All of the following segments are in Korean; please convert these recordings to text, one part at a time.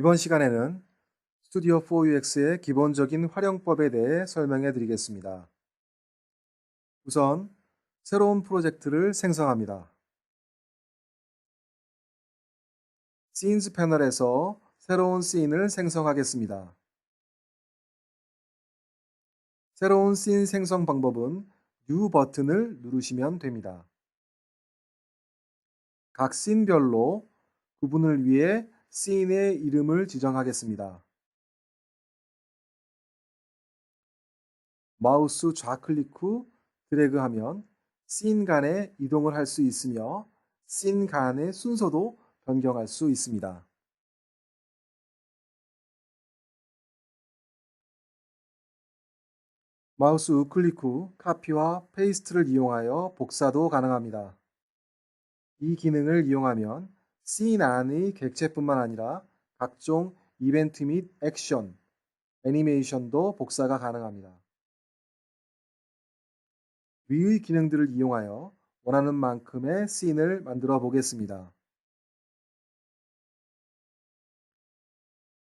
이번 시간에는 스튜디오 4UX의 기본적인 활용법에 대해 설명해 드리겠습니다. 우선 새로운 프로젝트를 생성합니다. Scenes 패널에서 새로운 씬을 생성하겠습니다. 새로운 씬 생성 방법은 New 버튼을 누르시면 됩니다. 각 씬별로 구분을 위해 씬의 이름을 지정하겠습니다. 마우스 좌클릭 후 드래그하면 씬 간에 이동을 할 수 있으며 씬 간의 순서도 변경할 수 있습니다. 마우스 우클릭 후 카피와 페이스트를 이용하여 복사도 가능합니다. 이 기능을 이용하면 씬 안의 객체뿐만 아니라 각종 이벤트 및 액션, 애니메이션도 복사가 가능합니다. 위의 기능들을 이용하여 원하는 만큼의 씬을 만들어 보겠습니다.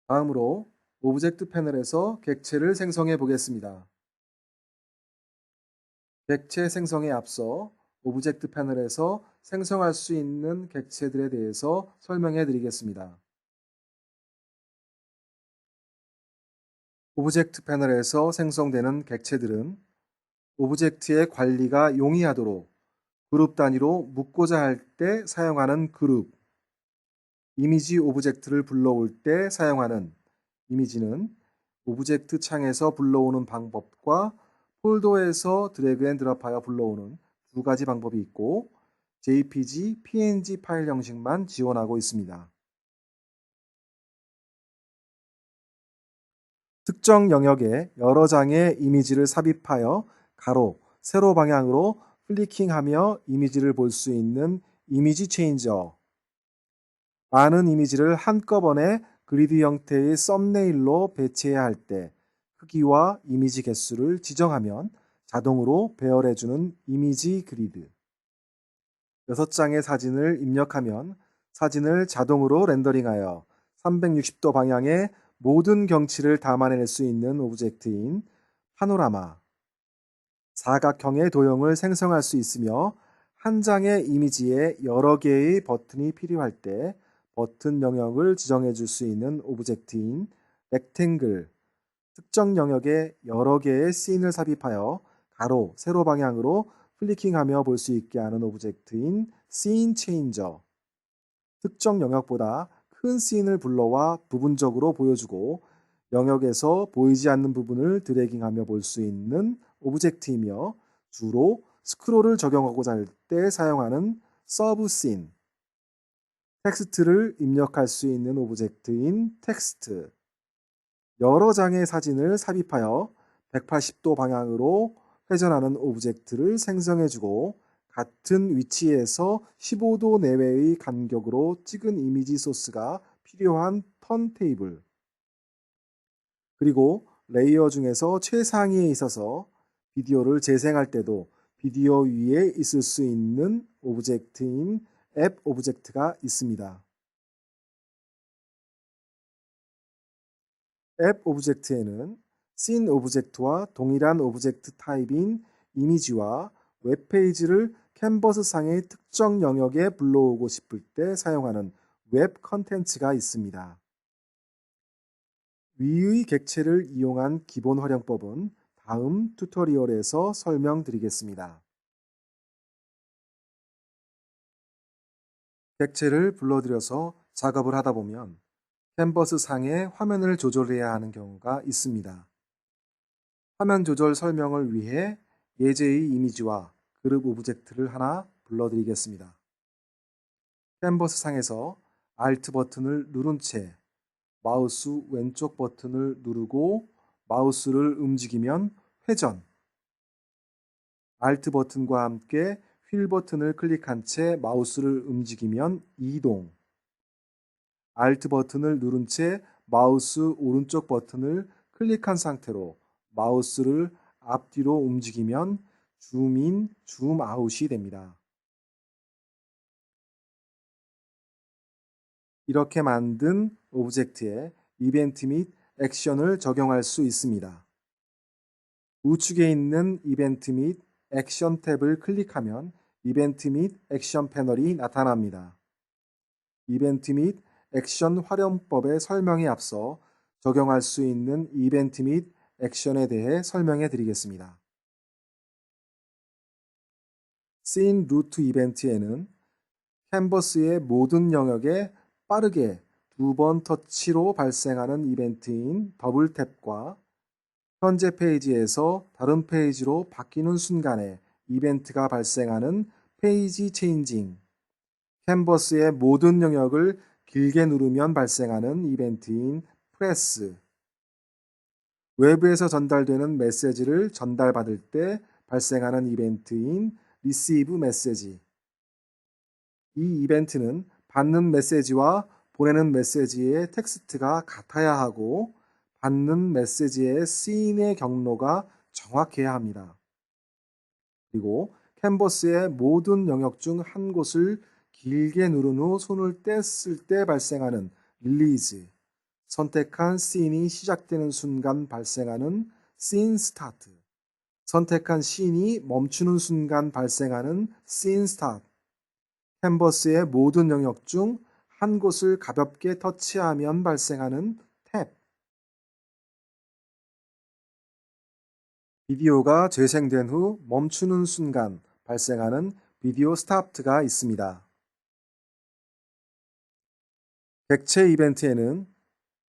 다음으로 오브젝트 패널에서 객체를 생성해 보겠습니다. 객체 생성에 앞서 오브젝트 패널에서 생성할 수 있는 객체들에 대해서 설명해 드리겠습니다. 오브젝트 패널에서 생성되는 객체들은 오브젝트의 관리가 용이하도록 그룹 단위로 묶고자 할 때 사용하는 그룹, 이미지 오브젝트를 불러올 때 사용하는 이미지는 오브젝트 창에서 불러오는 방법과 폴더에서 드래그 앤 드랍하여 불러오는 두 가지 방법이 있고 JPG, PNG 파일 형식만 지원하고 있습니다. 특정 영역에 여러 장의 이미지를 삽입하여 가로, 세로 방향으로 클리킹하며 이미지를 볼 수 있는 이미지 체인저 많은 이미지를 한꺼번에 그리드 형태의 썸네일로 배치해야 할 때 크기와 이미지 개수를 지정하면 자동으로 배열해주는 이미지 그리드 6장의 사진을 입력하면 사진을 자동으로 렌더링하여 360도 방향의 모든 경치를 담아낼 수 있는 오브젝트인 파노라마. 사각형의 도형을 생성할 수 있으며 한 장의 이미지에 여러 개의 버튼이 필요할 때 버튼 영역을 지정해 줄 수 있는 오브젝트인 렉탱글. 특정 영역에 여러 개의 씬을 삽입하여 가로, 세로 방향으로 클리킹하며 볼 수 있게 하는 오브젝트인 씬 체인저 특정 영역보다 큰 씬을 불러와 부분적으로 보여주고 영역에서 보이지 않는 부분을 드래깅하며 볼 수 있는 오브젝트이며 주로 스크롤을 적용하고자 할 때 사용하는 서브 씬 텍스트를 입력할 수 있는 오브젝트인 텍스트 여러 장의 사진을 삽입하여 180도 방향으로 회전하는 오브젝트를 생성해주고 같은 위치에서 15도 내외의 간격으로 찍은 이미지 소스가 필요한 턴 테이블 그리고 레이어 중에서 최상위에 있어서 비디오를 재생할 때도 비디오 위에 있을 수 있는 오브젝트인 앱 오브젝트가 있습니다. 앱 오브젝트에는 씬 오브젝트와 동일한 오브젝트 타입인 이미지와 웹페이지를 캔버스 상의 특정 영역에 불러오고 싶을 때 사용하는 웹 컨텐츠가 있습니다. 위의 객체를 이용한 기본 활용법은 다음 튜토리얼에서 설명드리겠습니다. 객체를 불러들여서 작업을 하다 보면 캔버스 상에 화면을 조절해야 하는 경우가 있습니다. 화면 조절 설명을 위해 예제의 이미지와 그룹 오브젝트를 하나 불러드리겠습니다. 캔버스 상에서 Alt 버튼을 누른 채 마우스 왼쪽 버튼을 누르고 마우스를 움직이면 회전 Alt 버튼과 함께 휠 버튼을 클릭한 채 마우스를 움직이면 이동 Alt 버튼을 누른 채 마우스 오른쪽 버튼을 클릭한 상태로 마우스를 앞뒤로 움직이면 줌인, 줌아웃이 됩니다. 이렇게 만든 오브젝트에 이벤트 및 액션을 적용할 수 있습니다. 우측에 있는 이벤트 및 액션 탭을 클릭하면 이벤트 및 액션 패널이 나타납니다. 이벤트 및 액션 활용법의 설명에 앞서 적용할 수 있는 이벤트 및 액션에 대해 설명해 드리겠습니다. 씬 루트 이벤트에는 캔버스의 모든 영역에 빠르게 두 번 터치로 발생하는 이벤트인 더블 탭과 현재 페이지에서 다른 페이지로 바뀌는 순간에 이벤트가 발생하는 페이지 체인징, 캔버스의 모든 영역을 길게 누르면 발생하는 이벤트인 프레스, 외부에서 전달되는 메시지를 전달받을 때 발생하는 이벤트인 리시브 메시지. 이 이벤트는 받는 메시지와 보내는 메시지의 텍스트가 같아야 하고 받는 메시지의 씬의 경로가 정확해야 합니다. 그리고 캔버스의 모든 영역 중 한 곳을 길게 누른 후 손을 뗐을 때 발생하는 릴리즈, 선택한 씬이 시작되는 순간 발생하는 씬 스타트, 선택한 씬이 멈추는 순간 발생하는 씬 스타트, 캔버스의 모든 영역 중 한 곳을 가볍게 터치하면 발생하는 탭, 비디오가 재생된 후 멈추는 순간 발생하는 비디오 스탑트가 있습니다. 객체 이벤트에는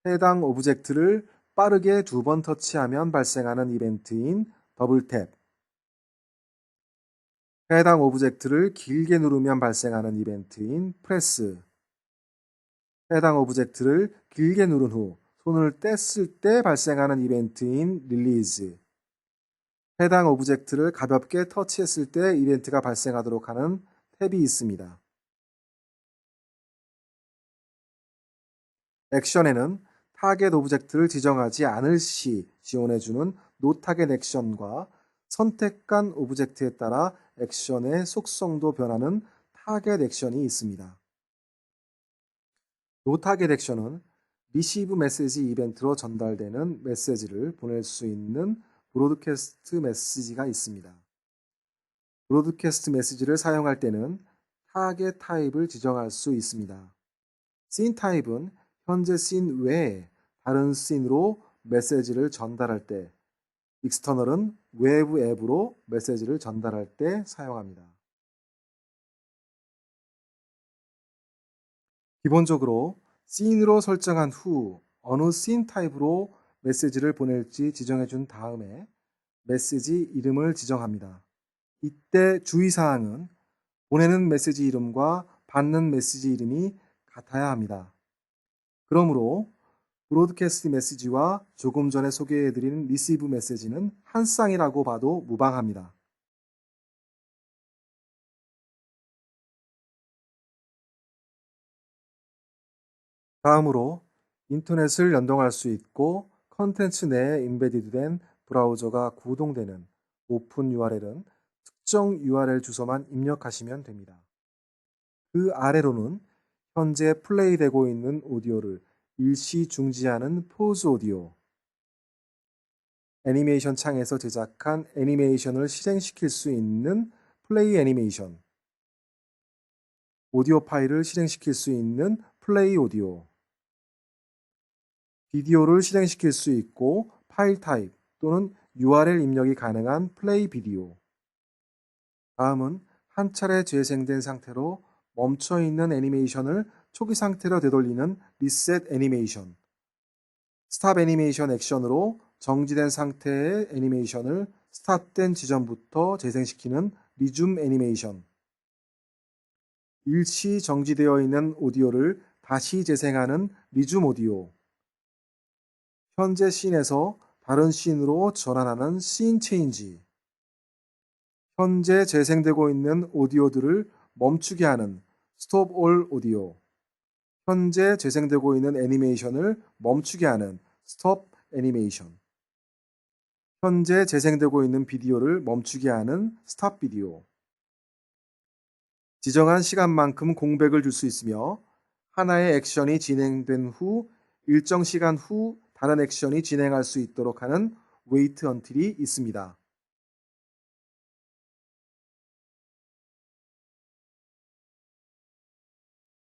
해당 오브젝트를 빠르게 두 번 터치하면 발생하는 이벤트인 더블탭, 해당 오브젝트를 길게 누르면 발생하는 이벤트인 프레스, 해당 오브젝트를 길게 누른 후 손을 뗐을 때 발생하는 이벤트인 릴리즈, 해당 오브젝트를 가볍게 터치했을 때 이벤트가 발생하도록 하는 탭이 있습니다. 액션에는 타겟 오브젝트를 지정하지 않을 시 지원해주는 노타겟 액션과 선택한 오브젝트에 따라 액션의 속성도 변하는 타겟 액션이 있습니다. 노타겟 액션은 리시브 메시지 이벤트로 전달되는 메시지를 보낼 수 있는 브로드캐스트 메시지가 있습니다. 브로드캐스트 메시지를 사용할 때는 타겟 타입을 지정할 수 있습니다. 씬 타입은 현재 씬 외에 다른 씬으로 메시지를 전달할 때, 익스터널은 외부 앱으로 메시지를 전달할 때 사용합니다. 기본적으로 씬으로 설정한 후 어느 씬 타입으로 메시지를 보낼지 지정해 준 다음에 메시지 이름을 지정합니다. 이때 주의사항은 보내는 메시지 이름과 받는 메시지 이름이 같아야 합니다. 그러므로 브로드캐스트 메시지와 조금 전에 소개해드린 리시브 메시지는 한 쌍이라고 봐도 무방합니다. 다음으로 인터넷을 연동할 수 있고 컨텐츠 내에 인베디드된 브라우저가 구동되는 오픈 URL은 특정 URL 주소만 입력하시면 됩니다. 그 아래로는 현재 플레이되고 있는 오디오를 일시 중지하는 포즈 오디오, 애니메이션 창에서 제작한 애니메이션을 실행시킬 수 있는 플레이 애니메이션, 오디오 파일을 실행시킬 수 있는 플레이 오디오, 비디오를 실행시킬 수 있고 파일 타입 또는 URL 입력이 가능한 플레이 비디오. 다음은 한 차례 재생된 상태로 멈춰 있는 애니메이션을 초기 상태로 되돌리는 리셋 애니메이션. 스탑 애니메이션 액션으로 정지된 상태의 애니메이션을 스탑된 지점부터 재생시키는 리줌 애니메이션. 일시 정지되어 있는 오디오를 다시 재생하는 리줌 오디오. 현재 씬에서 다른 씬으로 전환하는 씬 체인지. 현재 재생되고 있는 오디오들을 멈추게 하는 스톱 올 오디오. 현재 재생되고 있는 애니메이션을 멈추게 하는 스톱 애니메이션. 현재 재생되고 있는 비디오를 멈추게 하는 스탑 비디오. 지정한 시간만큼 공백을 줄 수 있으며 하나의 액션이 진행된 후 일정 시간 후 다른 액션이 진행할 수 있도록 하는 wait until이 있습니다.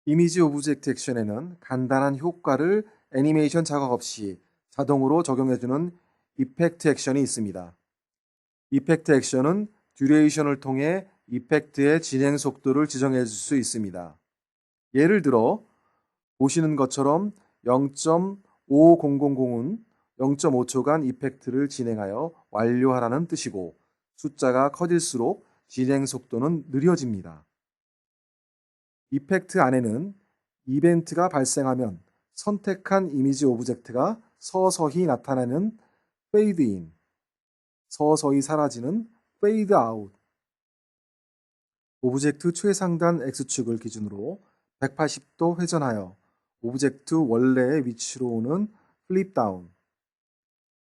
이미지 오브젝트 액션에는 간단한 효과를 애니메이션 작업 없이 자동으로 적용해주는 이펙트 액션이 있습니다. 이펙트 액션은 듀레이션을 통해 이펙트의 진행 속도를 지정해 줄 수 있습니다. 예를 들어 보시는 것처럼 0.5000은 0.5초간 이펙트를 진행하여 완료하라는 뜻이고 숫자가 커질수록 진행 속도는 느려집니다. 이펙트 안에는 이벤트가 발생하면 선택한 이미지 오브젝트가 서서히 나타나는 fade in, 서서히 사라지는 fade out, 오브젝트 최상단 X축을 기준으로 180도 회전하여 오브젝트 원래의 위치로 오는 플립 다운,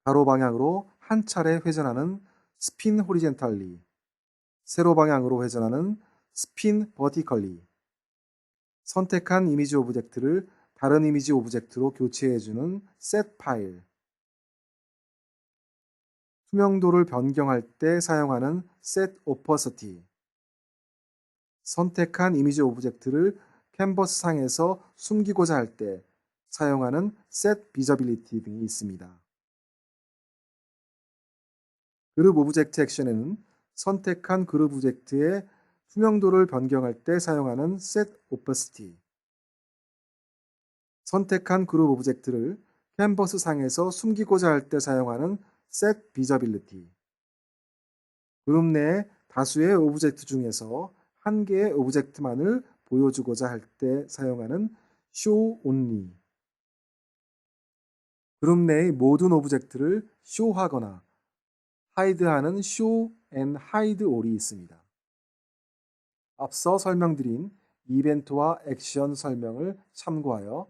가로 방향으로 한 차례 회전하는 스핀 호리젠탈리, 세로 방향으로 회전하는 스핀 버티컬리, 선택한 이미지 오브젝트를 다른 이미지 오브젝트로 교체해주는 셋 파일, 투명도를 변경할 때 사용하는 set opacity, 선택한 이미지 오브젝트를 캔버스 상에서 숨기고자 할 때 사용하는 set visibility 등이 있습니다. 그룹 오브젝트 액션에는 선택한 그룹 오브젝트의 투명도를 변경할 때 사용하는 set opacity, 선택한 그룹 오브젝트를 캔버스 상에서 숨기고자 할 때 사용하는 set visibility, 그룹 내 다수의 오브젝트 중에서 한 개의 오브젝트만을 보여주고자 할 때 사용하는 show only, 그룹 내의 모든 오브젝트를 hide하는 show and hide all이 있습니다. 앞서 설명드린 이벤트와 액션 설명을 참고하여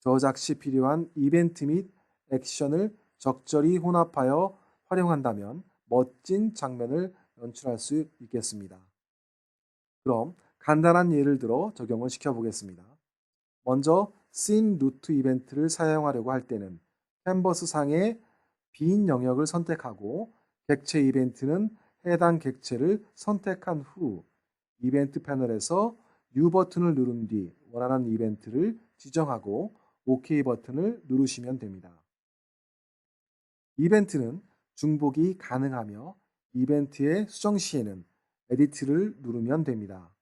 저작 시 필요한 이벤트 및 액션을 적절히 혼합하여 활용한다면 멋진 장면을 연출할 수 있겠습니다. 그럼 간단한 예를 들어 적용을 시켜보겠습니다. 먼저 씬 루트 이벤트를 사용하려고 할 때는 캔버스 상의 빈 영역을 선택하고 객체 이벤트는 해당 객체를 선택한 후 이벤트 패널에서 U 버튼을 누른 뒤 원하는 이벤트를 지정하고 OK 버튼을 누르시면 됩니다. 이벤트는 중복이 가능하며 이벤트의 수정 시에는 에디트를 누르면 됩니다.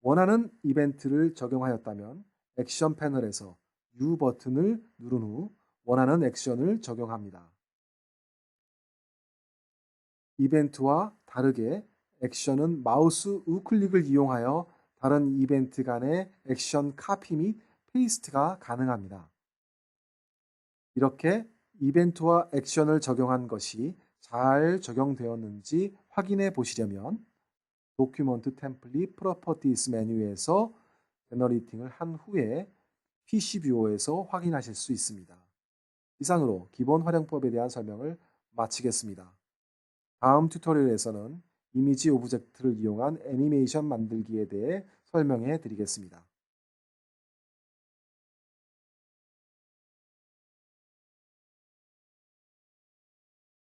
원하는 이벤트를 적용하였다면 액션 패널에서 U 버튼을 누른 후 원하는 액션을 적용합니다. 이벤트와 다르게 액션은 마우스 우클릭을 이용하여 다른 이벤트 간의 액션 카피 및 페이스트가 가능합니다. 이렇게 이벤트와 액션을 적용한 것이 잘 적용되었는지 확인해 보시려면 도큐먼트 템플릿 프로퍼티스 메뉴에서 제너리팅을 한 후에 PC 뷰어에서 확인하실 수 있습니다. 이상으로 기본 활용법에 대한 설명을 마치겠습니다. 다음 튜토리얼에서는 이미지 오브젝트를 이용한 애니메이션 만들기에 대해 설명해 드리겠습니다.